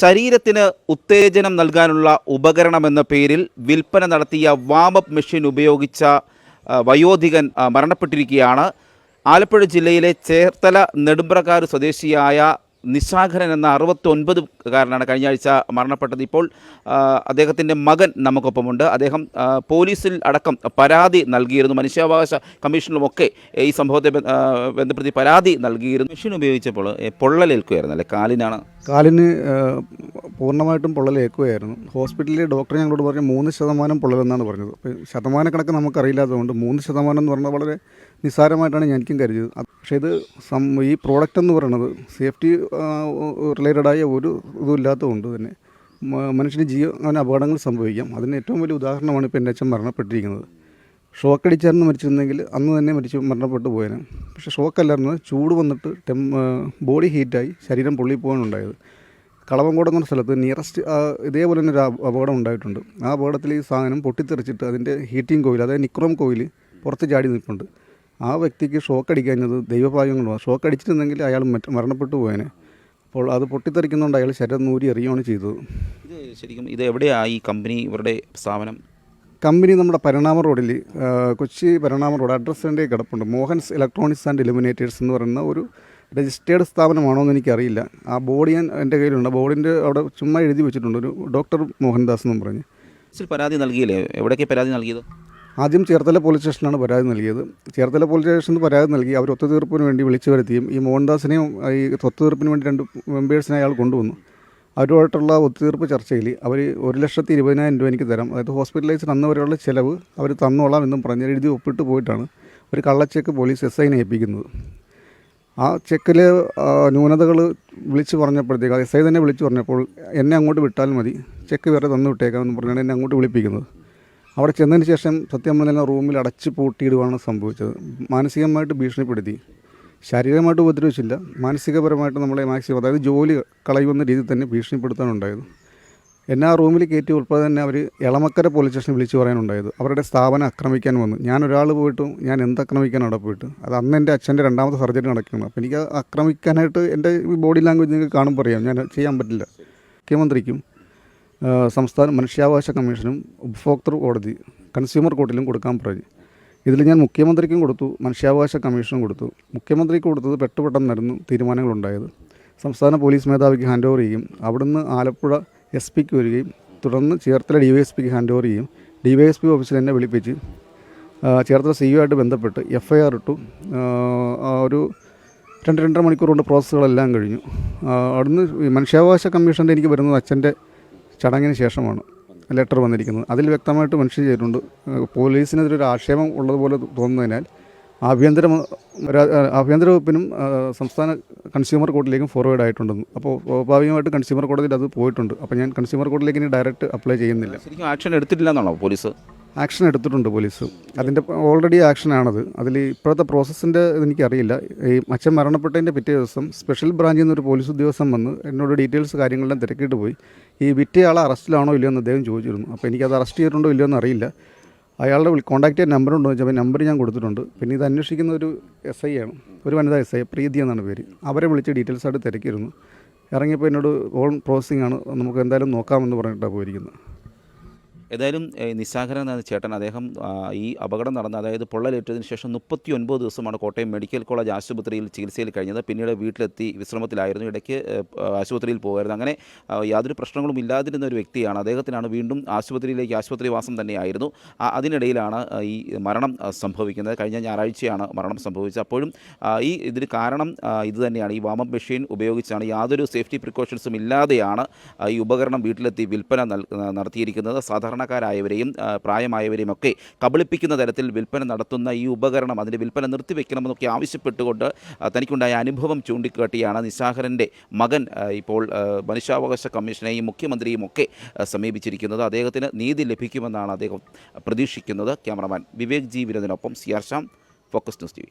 ശരീരത്തിന് ഉത്തേജനം നൽകാനുള്ള ഉപകരണമെന്ന പേരിൽ വിൽപ്പന നടത്തിയ വാമപ്പ് മെഷീൻ ഉപയോഗിച്ച വയോധികൻ മരണപ്പെട്ടിരിക്കുകയാണ്. ആലപ്പുഴ ജില്ലയിലെ ചേർത്തല നെടുമ്പ്രക്കാട് സ്വദേശിയായ നിശാഖരൻ എന്ന അറുപത്തി ഒൻപത് കാരനാണ് കഴിഞ്ഞ ആഴ്ച മരണപ്പെട്ടത്. ഇപ്പോൾ അദ്ദേഹത്തിന്റെ മകൻ നമുക്കൊപ്പമുണ്ട്. അദ്ദേഹം പോലീസിൽ അടക്കം പരാതി നൽകിയിരുന്നു. മനുഷ്യാവകാശ കമ്മീഷനിലും ഒക്കെ ഈ സംഭവത്തെ ബന്ധപ്പെടുത്തി പരാതി നൽകിയിരുന്നു. മെഷീൻ ഉപയോഗിച്ചപ്പോൾ പൊള്ളലേൽക്കുമായിരുന്നു അല്ലെ? കാലിനാണ്. കാലിന് പൂർണമായിട്ടും പൊള്ളലേക്കുകയായിരുന്നു ഹോസ്പിറ്റലിലെ ഡോക്ടർ ഞങ്ങളോട് പറഞ്ഞു മൂന്ന് ശതമാനം പൊള്ളലെന്നാണ് പറഞ്ഞത്. അപ്പോൾ ശതമാനക്കണക്ക് നമുക്കറിയില്ലാത്തതുകൊണ്ട് മൂന്ന് ശതമാനം എന്ന് പറഞ്ഞാൽ വളരെ നിസ്സാരമായിട്ടാണ് ഞാനിക്കും കരുതിയത്. പക്ഷേ ഇത് ഈ പ്രോഡക്റ്റ് എന്ന് പറയുന്നത് സേഫ്റ്റി റിലേറ്റഡായ ഒരു ഇതും ഇല്ലാത്തതുകൊണ്ട് തന്നെ മനുഷ്യന് ജീവൻ അപകടങ്ങൾ സംഭവിക്കാം. അതിന് ഏറ്റവും വലിയ ഉദാഹരണമാണ് ഇപ്പോൾ എന്റെ അച്ഛൻ മരണപ്പെട്ടിരിക്കുന്നത്. ഷോക്ക് അടിച്ചായിരുന്നു മരിച്ചിരുന്നെങ്കിൽ അന്ന് തന്നെ മരിച്ചു മരണപ്പെട്ടു പോയേനെ. പക്ഷേ ഷോക്കല്ലായിരുന്നു ചൂട് വന്നിട്ട് ടെം ബോഡി ഹീറ്റായി ശരീരം പൊള്ളിപ്പോകാനുണ്ടായത് കളവങ്കോട് എന്ന സ്ഥലത്ത് നിയറസ്റ്റ് ഇതേപോലെ തന്നെ ഒരു അപകടം ഉണ്ടായിട്ടുണ്ട്. ആ അപകടത്തിൽ ഈ സാധനം പൊട്ടിത്തെറിച്ചിട്ട് അതിന്റെ ഹീറ്റിംഗ് കോയിൽ അതായത് നിക്രോം കോയിൽ പുറത്ത് ചാടി നിൽപ്പുണ്ട്. ആ വ്യക്തിക്ക് ഷോക്ക് അടിക്കാഞ്ഞത് ദൈവഭാഗ്യം കൊണ്ടാണ് ഷോക്ക് അടിച്ചിരുന്നെങ്കിൽ അയാൾ മറ്റ് മരണപ്പെട്ടു പോയേനെ. അപ്പോൾ അത് പൊട്ടിത്തെറിക്കുന്നതുകൊണ്ട് അയാൾ ശരീരം നൂരി എറിയുകയാണ് ചെയ്തത്. ഇത് ശരിക്കും ഇത് എവിടെയാണ് ഈ കമ്പനി ഇവരുടെ സ്ഥാപനം? കമ്പനി നമ്മുടെ പരിണാമ റോഡിൽ കൊച്ചി പരിണാമ റോഡ് അഡ്രസ്സിന്റെ കിടപ്പുണ്ട്. മോഹൻസ് ഇലക്ട്രോണിക്സ് ആൻഡ് ഇലുമിനേറ്റേഴ്സ് എന്ന് പറയുന്ന ഒരു രജിസ്റ്റേർഡ് സ്ഥാപനമാണോ എന്ന് എനിക്കറിയില്ല. ആ ബോർഡ് ഞാൻ എന്റെ കയ്യിലുണ്ട്. ആ ബോർഡിന്റെ അവിടെ ചുമ്മാ എഴുതി വെച്ചിട്ടുണ്ട്. ഒരു ഡോക്ടർ മോഹൻദാസ് എന്നും പറഞ്ഞ്. പരാതി നൽകിയില്ലേ? എവിടേക്ക് പരാതി നൽകിയത്? ആദ്യം ചേർത്തല പോലീസ് സ്റ്റേഷനിലാണ് പരാതി നൽകിയത്. ചേർത്തല പോലീസ് സ്റ്റേഷനിൽ പരാതി നൽകി. അവർ ഒത്തുതീർപ്പിന് വേണ്ടി വിളിച്ചു വരുത്തിയും ഈ മോഹൻദാസിനെയും ഈ ഒത്തുതീർപ്പിന് വേണ്ടി രണ്ട് മെമ്പേഴ്സിനെ അയാൾ കൊണ്ടുവന്നു. അവരുമായിട്ടുള്ള ഒത്തുതീർപ്പ് ചർച്ചയിൽ അവർ ഒരു ലക്ഷത്തി ഇരുപതിനായിരം രൂപ എനിക്ക് തരാം. അതായത് ഹോസ്പിറ്റലൈസ്ഡ് അന്ന് വരെയുള്ള ചിലവ് അവർ തന്നോളാം എന്നും പറഞ്ഞ് എഴുതി ഒപ്പിട്ട് പോയിട്ടാണ് ഒരു കള്ളച്ചേക്ക് പോലീസ് എസ് ഐനെ ഏൽപ്പിക്കുന്നത്. ആ ചെക്കിൽ ന്യൂനതകൾ വിളിച്ച് പറഞ്ഞപ്പോഴത്തേക്ക് എസ് ഐ തന്നെ വിളിച്ച് പറഞ്ഞപ്പോൾ എന്നെ അങ്ങോട്ട് വിട്ടാൽ മതി. ചെക്ക് വേറെ തന്നു വിട്ടേക്കാമെന്ന് പറഞ്ഞാണ് എന്നെ അങ്ങോട്ട് വിളിപ്പിക്കുന്നത്. അവിടെ ചെന്നതിന് ശേഷം സത്യം പറഞ്ഞാൽ റൂമിൽ അടച്ച് പൂട്ടിയിടുവാണ് സംഭവിച്ചത്. മാനസികമായിട്ട് ഭീഷണിപ്പെടുത്തി. ശാരീരികമായിട്ട് ഉപദ്രവിച്ചില്ല. മാനസികപരമായിട്ട് നമ്മളെ മാക്സിമം അതായത് ജോലി കളയുമെന്ന രീതിയിൽ തന്നെ ഭീഷണിപ്പെടുത്താനുണ്ടായത്. എന്നെ ആ റൂമിൽ കയറ്റി ഉൾപ്പെടെ തന്നെ അവർ എളമക്കര പോലീസ് സ്റ്റേഷനിൽ വിളിച്ച് പറയാനുണ്ടായത്. അവരുടെ സ്ഥാപനം ആക്രമിക്കാൻ വന്നു. ഞാൻ ഒരാൾ പോയിട്ടും ഞാൻ എന്ത് ആക്രമിക്കാനാണ് അവിടെ പോയിട്ട്? അത് അന്ന് എന്റെ അച്ഛന്റെ രണ്ടാമത്തെ സർജറി നടക്കുകയാണ് അപ്പോൾ എനിക്ക് ആക്രമിക്കാനായിട്ട് എന്റെ ബോഡി ലാംഗ്വേജ് നിങ്ങൾക്ക് കാണുമ്പോൾ അറിയാം. ഞാൻ ചെയ്യാൻ പറ്റില്ല. മുഖ്യമന്ത്രിക്കും സംസ്ഥാന മനുഷ്യാവകാശ കമ്മീഷനും ഉപഭോക്തൃ കോടതി കൺസ്യൂമർ കോർട്ടിലും കൊടുക്കാൻ പറഞ്ഞു. ഇതിൽ ഞാൻ മുഖ്യമന്ത്രിക്കും കൊടുത്തു മനുഷ്യാവകാശ കമ്മീഷനും കൊടുത്തു. മുഖ്യമന്ത്രിക്ക് കൊടുത്തത് പെട്ടുപെട്ടെന്നായിരുന്നു തീരുമാനങ്ങളുണ്ടായത്. സംസ്ഥാന പോലീസ് മേധാവിക്ക് ഹാൻഡ് ഓവർ ചെയ്യും. അവിടുന്ന് ആലപ്പുഴ എസ് പിക്ക് വരികയും തുടർന്ന് ചേർത്തല ഡി വൈ എസ് പിക്ക് ഹാൻഡ് ഓവർ ചെയ്യും ഡി വൈ എസ് പി ഓഫീസിൽ എന്നെ വിളിപ്പിച്ച് ചേർത്തല സി ആയിട്ട് ബന്ധപ്പെട്ട് എഫ് ഐ ആർ ഇട്ടു. ഒരു രണ്ട് രണ്ടര മണിക്കൂർ കൊണ്ട് പ്രോസസ്സുകളെല്ലാം കഴിഞ്ഞു. അവിടുന്ന് മനുഷ്യാവകാശ കമ്മീഷന്റെ എനിക്ക് വരുന്നത് അച്ഛന്റെ ചടങ്ങിന് ശേഷമാണ് ലെറ്റർ വന്നിരിക്കുന്നത്. അതിൽ വ്യക്തമായിട്ട് മനുഷ്യൻ ചെയ്തിട്ടുണ്ട്. പോലീസിനെതിരെ ഒരു ആക്ഷേപം ഉള്ളതുപോലെ തോന്നുന്നതിനാൽ ആഭ്യന്തര ആഭ്യന്തര വകുപ്പിനും സംസ്ഥാന കൺസ്യൂമർ കോർട്ടിലേക്കും ഫോർവേഡ് ആയിട്ടുണ്ടെന്ന് അപ്പോൾ സ്വാഭാവികമായിട്ട് കൺസ്യൂമർ കോടതിയിൽ അത് പോയിട്ടുണ്ട്. അപ്പോൾ ഞാൻ കൺസ്യൂമർ കോർട്ടിലേക്ക് ഇനി ഡയറക്റ്റ് അപ്ലൈ ചെയ്യുന്നില്ല. ശരിക്കും ആക്ഷൻ എടുത്തിട്ടില്ല എന്നാണോ പോലീസ്? ആക്ഷൻ എടുത്തിട്ടുണ്ട് പോലീസ്. അതിന്റെ ഓൾറെഡി ആക്ഷനാണത് അതിൽ ഇപ്പോഴത്തെ പ്രോസസ്സിന്റെ എനിക്കറിയില്ല. ഈ അച്ഛൻ മരണപ്പെട്ടതിന്റെ പിറ്റേ ദിവസം സ്പെഷ്യൽ ബ്രാഞ്ചിൽ നിന്നൊരു പോലീസ് ഉദ്യോഗസ്ഥൻ വന്ന് എന്നോട് ഡീറ്റെയിൽസ് കാര്യങ്ങളെല്ലാം തിരക്കിയിട്ട് പോയി. ഈ വിറ്റയാളെ അറസ്റ്റിലാണോ ഇല്ലയോ എന്ന് അദ്ദേഹം ചോദിച്ചിരുന്നു. അപ്പോൾ എനിക്കത് അറസ്റ്റ് ചെയ്തിട്ടുണ്ടോ ഇല്ലയോ എന്ന് അറിയില്ല. അയാളുടെ കോൺടാക്ട് ചെയ്യാൻ നമ്പർ ഉണ്ടോ ചോദിച്ചപ്പോൾ നമ്പർ ഞാൻ കൊടുത്തിട്ടുണ്ട്. പിന്നെ ഇത് അന്വേഷിക്കുന്ന ഒരു എസ് ഐ ആണ്. ഒരു വനിതാ എസ് ഐ പ്രീതി എന്നാണ് പേര്. അവരെ വിളിച്ച് ഡീറ്റെയിൽസ് ആയിട്ട് തിരക്കിയിരുന്നു. ഇറങ്ങിയപ്പോൾ എന്നോട് ഓൺ പ്രോസസ്സിംഗ് ആണ്. നമുക്ക് എന്തായാലും നോക്കാമെന്ന് പറഞ്ഞിട്ടാണ് പോയിരിക്കുന്നത്. ഏതായാലും നിശാകരൻ എന്ന ചേട്ടൻ അദ്ദേഹം ഈ അപകടം നടന്ന അതായത് പൊള്ളലേറ്റതിന് ശേഷം മുപ്പത്തി ഒൻപത് ദിവസമാണ് കോട്ടയം മെഡിക്കൽ കോളേജ് ആശുപത്രിയിൽ ചികിത്സയിൽ കഴിഞ്ഞത്. പിന്നീട് വീട്ടിലെത്തി വിശ്രമത്തിലായിരുന്നു. ഇടയ്ക്ക് ആശുപത്രിയിൽ പോകുമായിരുന്നു അങ്ങനെ യാതൊരു പ്രശ്നങ്ങളും ഇല്ലാതിരുന്ന ഒരു വ്യക്തിയാണ്. അദ്ദേഹത്തിനാണ് വീണ്ടും ആശുപത്രിയിലേക്ക് ആശുപത്രിവാസം തന്നെയായിരുന്നു. അതിനിടയിലാണ് ഈ മരണം സംഭവിക്കുന്നത്. കഴിഞ്ഞ ഞായറാഴ്ചയാണ് മരണം സംഭവിച്ചത്. അപ്പോഴും ഈ ഇതിന് കാരണം ഇത് തന്നെയാണ്. ഈ വാമം മെഷീൻ ഉപയോഗിച്ചാണ് യാതൊരു സേഫ്റ്റി പ്രിക്കോഷൻസും ഇല്ലാതെയാണ് ഈ ഉപകരണം വീട്ടിലെത്തി വിൽപ്പന നടത്തിയിരിക്കുന്നത്. നടത്തിയിരിക്കുന്നത് സാധാരണക്കാരായവരെയും പ്രായമായവരെയും ഒക്കെ കബളിപ്പിക്കുന്ന തരത്തിൽ വിൽപ്പന നടത്തുന്ന ഈ ഉപകരണം അതിന്റെ വിൽപ്പന നിർത്തിവെക്കണമെന്നൊക്കെ ആവശ്യപ്പെട്ടുകൊണ്ട് തനിക്കുണ്ടായ അനുഭവം ചൂണ്ടിക്കാട്ടിയാണ് നിശാഹരന്റെ മകൻ ഇപ്പോൾ മനുഷ്യാവകാശ കമ്മീഷനെയും മുഖ്യമന്ത്രിയും ഒക്കെ സമീപിച്ചിരിക്കുന്നത്. അദ്ദേഹത്തിന് നീതി ലഭിക്കുമെന്നാണ് അദ്ദേഹം പ്രതീക്ഷിക്കുന്നത്. Cameraman Vivek G വിനോദിനൊപ്പം C R Shyam focus news T